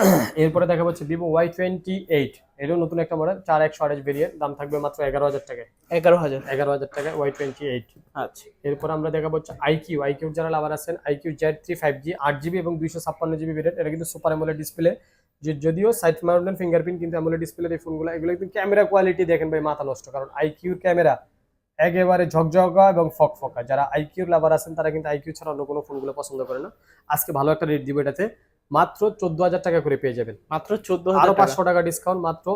(clears throat) এরপরে দেখা হচ্ছে ভিভো ওয়াই টোয়েন্টি এইট এরও নতুন একটা মডেল চার একশো আঠাশ ভেরিয়েন্ট দাম থাকবে মাত্র এগারো হাজার টাকায়। এগারো হাজার। এগারো হাজার টাকায় ওয়াই টোয়েন্টি এইট আচ্ছা। এরপর আমরা দেখাবো হচ্ছে আইকিউ আইকিউ যারা লাভার আছেন iQOO Z three five G আট জিবি এবং দুইশো ছাপ্পান্ন জিবি ভেরিয়েন্ট এটা কিন্তু সুপার অ্যামোলেড ডিসপ্লে যে যদিও সাইড মাউন্টেন ফিঙ্গারপ্রিন্ট কিন্তু অ্যামোলেড ডিসপ্লে এই ফোনগুলো এগুলো কিন্তু ক্যামেরা কোয়ালিটি দেখেন ভাই মাথা নষ্ট। কারণ আইকিউর ক্যামেরা একেবারে ঝকঝকা এবং ফকফকা। যারা আইকিউর লাভার আছেন তারা কিন্তু আইকিউ ছাড়া অন্য কোনো ফোনগুলো পছন্দ করে না। আজকে ভালো একটা রেট দিব এটাতে। মাত্র চোদ্দ হাজার টাকা করে পেয়ে যাবেন। মাত্র চোদ্দ হাজার পাঁচশো টাকা ডিসকাউন্ট মাত্র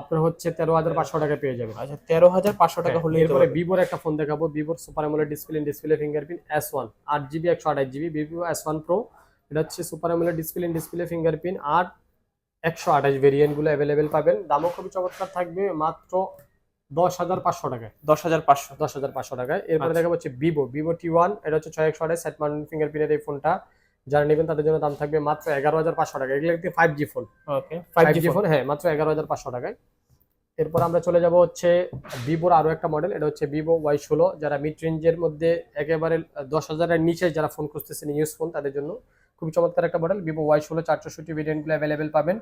আপনার হচ্ছে তেরো হাজার পাঁচশো টাকা পেয়ে যাবেন। আচ্ছা তেরো হাজার পাঁচশো টাকা হলে এরপরে ভিভোর একটা ফোন দেখাবো। ভিভোর super AMOLED display display fingerprint S one আট জিবি একশো আঠাশ GB Vivo S one Pro এটা হচ্ছে super AMOLED display display fingerprint আর একশো আঠাশ ভেরিয়েন্টগুলো অ্যাভেলেবেল পাবেন। দামও খুবই চমৎকার থাকবে মাত্র দশ হাজার পাঁচশো টাকায়। দশ হাজার পাঁচশো। দশ হাজার পাঁচশো টাকায়। এরপরে আচ্ছা। দেখাবো হচ্ছে ভিভো ভিভো টি ওয়ান এটা হচ্ছে ছয় একশো আঠাশ সেট মাউন্টেন ফিঙ্গারপ্রিন্টের এই ফোনটা যারা নেবেন তাদের জন্য দাম থাকবে মাত্র এগারো হাজার পাঁচশো টাকা। এগুলো একটি five G phone five G phone হ্যাঁ মাত্র এগারো হাজার পাঁচশো টাকায়। এরপর আমরা চলে যাব হচ্ছে ভিভোর আরও একটা মডেল এটা হচ্ছে ভিভো ওয়াই ষোলো। যারা মিড রেঞ্জের মধ্যে একেবারে দশ হাজারের নিচে যারা ফোন খুঁজতেছেন ইউজ ফোন তাদের জন্য খুব চমৎকার একটা মডেল ভিভো ওয়াই ষোলো চারশোষট্টি ভেরিয়েন্টগুলো অ্যাভেলেবেল পাবেন।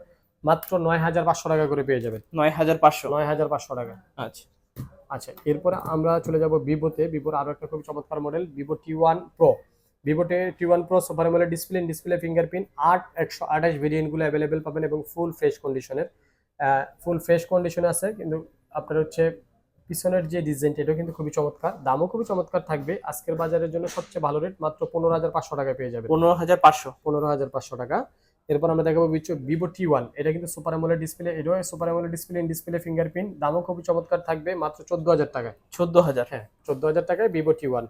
মাত্র নয় হাজার পাঁচশো টাকা করে পেয়ে যাবেন। নয় হাজার পাঁচশো? নয় হাজার পাঁচশো টাকা। আচ্ছা। আচ্ছা এরপরে আমরা চলে যাব ভিভোতে ভিভোর আরও একটা খুব চমৎকার model Vivo T one Pro ভিভোতে T one Pro super AMOLED display display fingerprint আট একশো আঠাশ ভেরিয়েন্টগুলো অ্যাভেলেবেল পাবেন এবং ফুল ফ্রেশ কন্ডিশনের ফুল ফ্রেশ কন্ডিশনে আছে কিন্তু আপনার হচ্ছে পিছনের যে ডিজাইনটা এটাও কিন্তু খুবই চমৎকার দামও খুবই চমৎকার থাকবে আজকের বাজারের জন্য সবচেয়ে ভালো রেট মাত্র পনেরো হাজার পাঁচশো টাকায় পেয়ে যাবে পনেরো হাজার পাঁচশো। পনেরো হাজার পাঁচশো টাকা। এরপর আমরা দেখাবো ভিভো টি ওয়ান এটা কিন্তু সুপার অ্যামোলেড ডিসপ্লে এটাও super AMOLED display display fingerprint দামও খুবই চমৎকার থাকবে মাত্র চোদ্দ হাজার টাকা চোদ্দ হাজার। হ্যাঁ চোদ্দ হাজার টাকায় ভিভো টি ওয়ান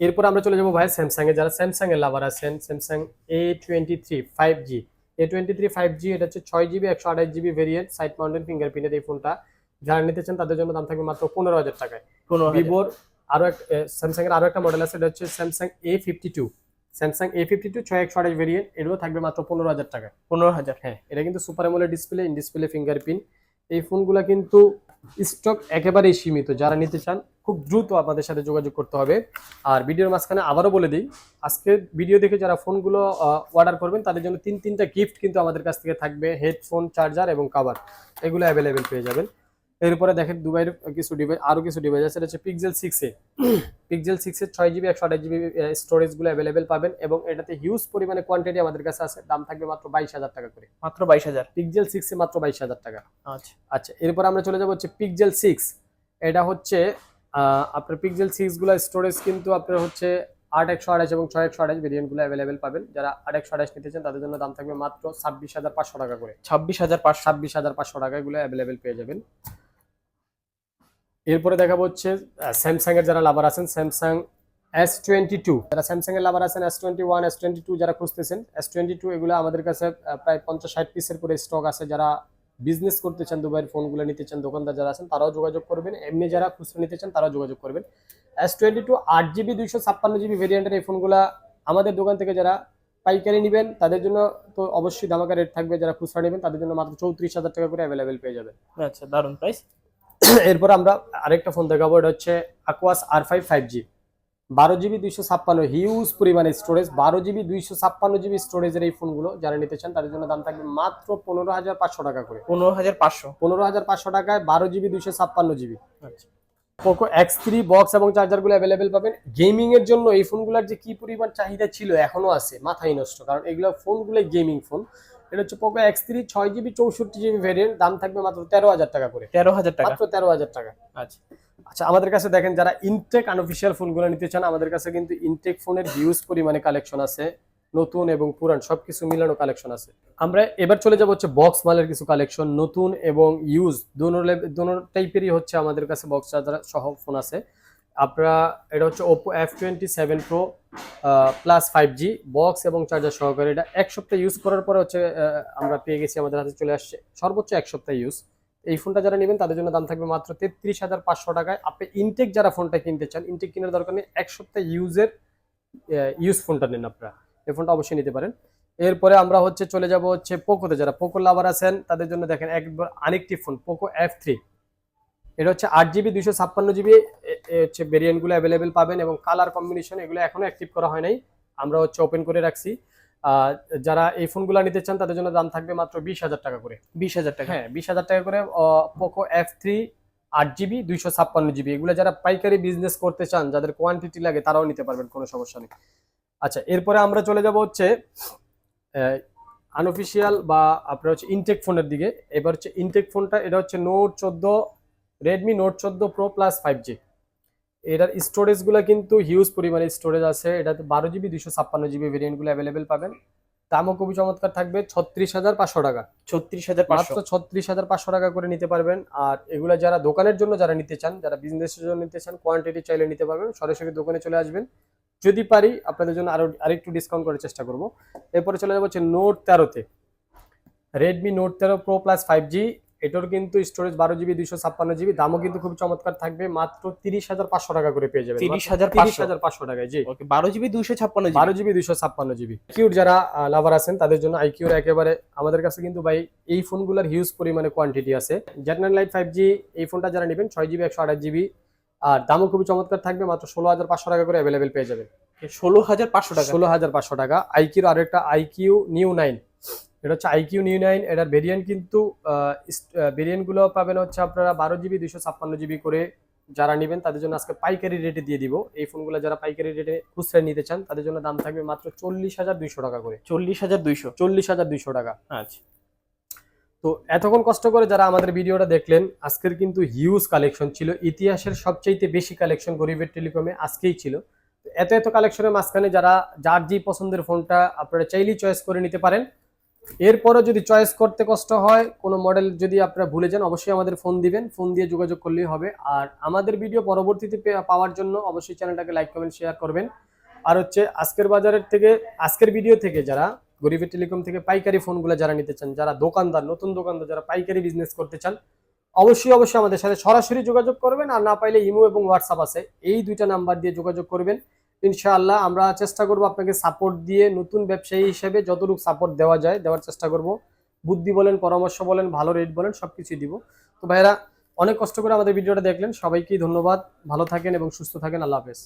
এরপর আমরা চলে যাব ভাই স্যামসাং এ যারা স্যামসাং এর লাভার আছেন Samsung A twenty three five G A twenty three five G এটা হচ্ছে ছয় জিবি একশো আঠাশ জিবি ভেরিয়েন্ট সাইড মাউন্টেন ফিঙ্গারপ্রিন্টের এই ফোনটা যারা নিতে চান তাদের জন্য দাম থাকবে মাত্র পনেরো হাজার টাকায়। ভিভোর আরও এক স্যামসাং এর আরও একটা মডেল আছে এটা হচ্ছে Samsung A fifty two Samsung A fifty two ছয় একশো আঠাশ ভেরিয়েন্ট এটাও থাকবে মাত্র পনেরো হাজার টাকা পনেরো হাজার। হ্যাঁ এটা কিন্তু super AMOLED display in display fingerprint এই ফোনগুলো কিন্তু স্টক একেবারেই সীমিত। যারা নিতে চান, খুব দ্রুত আপনাদের সাথে যোগাযোগ করতে হবে। আর ভিডিওর মাঝখানে আবারও বলে দিই আজকে ভিডিও দেখে যারা ফোনগুলো অর্ডার করবেন, তাদের জন্য তিন তিনটা গিফট কিন্তু আমাদের কাছ থেকে থাকবে। হেডফোন চার্জার এবং কাভার এগুলো অ্যাভেলেবেল পেয়ে যাবেন। এরপরে দেখেন দুবাইয়ের কিছু ডিভাইস আরও কিছু ডিভাইস আছে এটা হচ্ছে পিকজেল সিক্সে পিকজেল সিক্সের ছয় জিবি একশো আঠাশ জিবি স্টোরেজগুলো অ্যাভেলেবেল পাবেন এবং এটাতে হিউজ পরিমাণে কোয়ান্টিটি আমাদের কাছে আছে। দাম থাকবে মাত্র বাইশ হাজার টাকা করে। মাত্র বাইশ হাজার? পিকজেল সিক্সে মাত্র বাইশ হাজার টাকা। আচ্ছা। আচ্ছা এরপর আমরা চলে যাব হচ্ছে পিকজেল সিক্স এটা হচ্ছে আহ, আপনার পিকজেল সিক্সগুলো স্টোরেজ কিন্তু আপনার হচ্ছে আট একশো আঠাশ এবং ছয় একশো আঠাশ ভেরিয়েন্টগুলো অ্যাভেলেবেল পাবেন। যারা আট একশো আঠাশ নিতে চান তাদের জন্য দাম থাকবে মাত্র ছাব্বিশ হাজার পাঁচশো টাকা করে। ছাব্বিশ হাজার পাঁচ ছাব্বিশ হাজার পাঁচশো টাকা এগুলো অ্যাভেলেবেল পেয়ে যাবেন। এরপরে দেখাবো হচ্ছে স্যামসাং এর যারা লাভার আছেন স্যামসাং এস টোয়েন্টি টু যারা স্যামসাং এর লাভার আছেন S twenty one S twenty two যারা খুঁজতেছেন এস টোয়েন্টি টু এগুলো আমাদের কাছে প্রায় পঞ্চাশ ষাট পিসের করে স্টক আছে। যারা বিজনেস করতে চান, দুবাইয়ের ফোনগুলো নিতে চান, দোকানদার যারা আছেন, তারাও যোগাযোগ করবেন। এমনি যারা খুচরো নিতে চান, তারাও যোগাযোগ করবেন। এস টোয়েন্টি টু আট জিবি, দুইশো ছাপ্পান্ন জিবি ভেরিয়েন্টের এই ফোনগুলা আমাদের দোকান থেকে যারা পাইকারি নেবেন, তাদের জন্য তো অবশ্যই ধামাকা রেট থাকবে। যারা খুচরা নেবেন, তাদের জন্য মাত্র চৌত্রিশ হাজার টাকা করে অ্যাভেলেবেল পেয়ে যাবেন। আচ্ছা দারুণ প্রাইস (coughs) এরপর আমরা আরেকটা ফোন দেখাবো এটা হচ্ছে Aquos R five five G বারো জিবি দুইশো ছাপ্পান্ন হিউজ পরিমাণে স্টোরেজ বারো জিবি দুইশো ছাপ্পান্ন জিবি স্টোরেজের এই ফোনগুলো যারা নিতে চান তাদের জন্য দাম থাকবে মাত্র পনেরো হাজার পাঁচশো টাকা করে। পনেরো হাজার পাঁচশো। পনেরো হাজার পাঁচশো টাকায় বারো জিবি দুইশো ছাপ্পান্ন জিবি আচ্ছা। পোকো এক্স থ্রি বক্স এবং চার্জারগুলো অ্যাভেলেবেল পাবেন। গেমিং এর জন্য এই ফোনগুলোর যে কি পরিমাণ চাহিদা ছিল এখনও আছে মাথায় নষ্ট। কারণ এগুলো ফোনগুলো গেমিং ফোন এটা হচ্ছে পোকো এক্স থ্রি ছয় জিবি চৌষট্টি জিবি ভ্যারিয়েন্ট দাম থাকবে মাত্র তেরো হাজার টাকা করে। তেরো হাজার টাকা? মাত্র তেরো হাজার টাকা। আচ্ছা। আচ্ছা আমাদের কাছে দেখেন যারা ইনটেক আনঅফিসিয়াল ফোনগুলো নিতে চান আমাদের কাছে কিন্তু ইনটেক ফোনের হিউজ পরিমাণে কালেকশন আছে। নতুন এবং পুরান সবকিছু মিলানো কালেকশন আছে। আমরা এবার চলে যাব হচ্ছে বক্স মালের কিছু কালেকশন নতুন এবং ইউজ দোনো দোনো টাইপেরই হচ্ছে আমাদের কাছে বক্স চার্জার সহ ফোন আছে। আপনারা, এটা হচ্ছে Oppo F twenty seven Pro Plus five G box এবং চার্জার সহকারে। এটা এক সপ্তাহ ইউজ করার পরে হচ্ছে আমরা পেয়ে গেছি, আমাদের হাতে চলে আসছে। সর্বোচ্চ এক সপ্তাহ ইউজ এই ফোনটা যারা নেবেন, তাদের জন্য দাম থাকবে মাত্র তেত্রিশ হাজার পাঁচশো টাকায়। আপনি ইনটেক যারা ফোনটা কিনতে চান ইনটেক কেনার দরকার নেই, এক সপ্তাহ ইউজের ইউজ ফোনটা নেন আপনারা। এই ফোনটা অবশ্যই নিতে পারেন। এরপরে আমরা হচ্ছে চলে যাব হচ্ছে পোকোতে যারা পোকো লাভার আছেন, তাদের জন্য দেখেন একবার আরেকটি ফোন পোকো এফ থ্রি এটা হচ্ছে আট জিবি দুইশো ছাপ্পান্ন জিবি হচ্ছে ভেরিয়েন্টগুলো অ্যাভেলেবেল পাবেন এবং কালার কম্বিনেশন এগুলো এখনও অ্যাক্টিভ করা হয় নাই। আমরা হচ্ছে ওপেন করে রাখছি। যারা এই ফোনগুলো নিতে চান তাদের জন্য দাম থাকবে মাত্র বিশ হাজার টাকা করে। বিশ হাজার টাকা। হ্যাঁ বিশ হাজার টাকা করে পোকো এফ থ্রি আট জিবি দুইশো ছাপ্পান্ন জিবি। এগুলো যারা পাইকারি বিজনেস করতে চান যাদের কোয়ান্টিটি লাগে তারাও নিতে পারবেন কোনো সমস্যা নেই। আচ্ছা এরপরে আমরা চলে যাব হচ্ছে আনঅফিসিয়াল বা আপনার হচ্ছে ইনটেক ফোনের দিকে। এবার হচ্ছে ইনটেক ফোনটা এটা হচ্ছে নোট চোদ্দ রেডমি নোট চোদ্দ প্রো প্লাস ফাইভ জি এটার স্টোরেজগুলো কিন্তু হিউজ পরিমাণে স্টোরেজ আছে। এটাতে বারো জিবি দুশো ছাপ্পান্ন জিবি ভেরিয়েন্টগুলো অ্যাভেলেবেল পাবেন। দামও খুবই চমৎকার থাকবে ছত্রিশ হাজার পাঁচশো টাকা। ছত্রিশ হাজার পাঁচশো। মাত্র ছত্রিশ হাজার পাঁচশো টাকা করে নিতে পারবেন। আর এগুলো যারা দোকানের জন্য যারা নিতে চান যারা বিজনেসের জন্য নিতে চান কোয়ান্টিটি চাইলে নিতে পারবেন। সরাসরি দোকানে চলে আসবেন। যদি পারি আপনাদের জন্য আরও আরেকটু ডিসকাউন্ট করার চেষ্টা করব। এরপরে চলে যাব হচ্ছে নোট তেরোতে। রেডমি নোট তেরো প্রো প্লাস ফাইভ জি এটার কিন্তু স্টোরেজ বারো জিবি দুইশো ছাপ্পান্ন জিবি দামও কিন্তু খুব চমৎকার থাকবে মাত্র তিরিশ হাজার পাঁচশো টাকা করে পেয়ে যাবেন। 30,500 তিরিশ হাজার পাঁচশো টাকায় জি। বারো জিবি দুইশো ছাপ্পান্ন বারো জিবি দুইশো ছাপ্পান্ন জিবি কিউর যারা লাভার আছেন তাদের জন্য আইকিউর একেবারে আমাদের কাছে কিন্তু ভাই এই ফোনগুলোর হিউজ পরিমাণে কোয়ান্টিটি আছে। Z nine lite five G এই ফোনটা যারা নেবেন ছয় জিবি একশো আঠাশ জিবি আর দামও খুবই চমৎকার থাকবে মাত্র ষোলো হাজার পাঁচশো টাকা করে অ্যাভেলেবেল পেয়ে যাবেন। ষোলো হাজার পাঁচশো টাকা? ষোলো হাজার পাঁচশো টাকা। আইকিউর আরও একটা আইকিউ নিউ নাইন এটা হচ্ছে আইকিউ নিউ নাইন এটার ভেরিয়েন্ট কিন্তু ভেরিয়েন্টগুলো পাবেন হচ্ছে আপনারা বারো জিবি দুইশো ছাপ্পান্ন জিবি করে যারা নেবেন তাদের জন্য আজকে পাইকারি রেটে দিয়ে দিব। এই ফোনগুলো যারা পাইকারি রেটে খুচরা নিতে চান তাদের জন্য দাম থাকবে মাত্র চল্লিশ হাজার দুইশো টাকা করে। চল্লিশ হাজার দুইশো? চল্লিশ হাজার দুইশো টাকা। আচ্ছা। তো এতক্ষণ কষ্ট করে যারা আমাদের ভিডিওটা দেখলেন আজকের কিন্তু হিউজ কালেকশন ছিল। ইতিহাসের সবচাইতে বেশি কালেকশন গরিবের টেলিকমে আজকেই ছিল। তো এত এত কালেকশনের মাঝখানে যারা যার যে পছন্দের ফোনটা আপনারা চাইলেই চয়েস করে নিতে পারেন। এরপরও যদি চয়েস করতে কষ্ট হয়, কোনো মডেল যদি আপনারা ভুলে যান, অবশ্যই আমাদের ফোন দিবেন। ফোন দিয়ে যোগাযোগ করলেই হবে। আর আমাদের ভিডিও পরবর্তীতে পাওয়ার জন্য অবশ্যই চ্যানেলটাকে লাইক কমেন্ট শেয়ার করবেন। আর হচ্ছে আজকের বাজারের থেকে, আজকের ভিডিও থেকে যারা গরিবের টেলিকম থেকে পাইকারি ফোনগুলো যারা নিতে চান, যারা দোকানদার, নতুন দোকানদার, যারা পাইকারি বিজনেস করতে চান, অবশ্যই অবশ্যই আমাদের সাথে সরাসরি যোগাযোগ করবেন। আর না পাইলে ইমো এবং হোয়াটসঅ্যাপ আছে। এই দুইটা নাম্বার দিয়ে যোগাযোগ করবেন। ইনশাআল্লাহ আমরা চেষ্টা করব আপনাকে সাপোর্ট দিয়ে নতুন ব্যবসায়ী হিসেবে যতটুকু সাপোর্ট দেওয়া যায়, দেওয়ার চেষ্টা করব। বুদ্ধি বলেন, পরামর্শ বলেন, ভালো রেট বলেন সব কিছুই দিব। তো ভাইরা অনেক কষ্ট করে আমাদের ভিডিওটা দেখলেন। সবাইকেই ধন্যবাদ। ভালো থাকেন এবং সুস্থ থাকেন। আল্লাহ হাফেজ।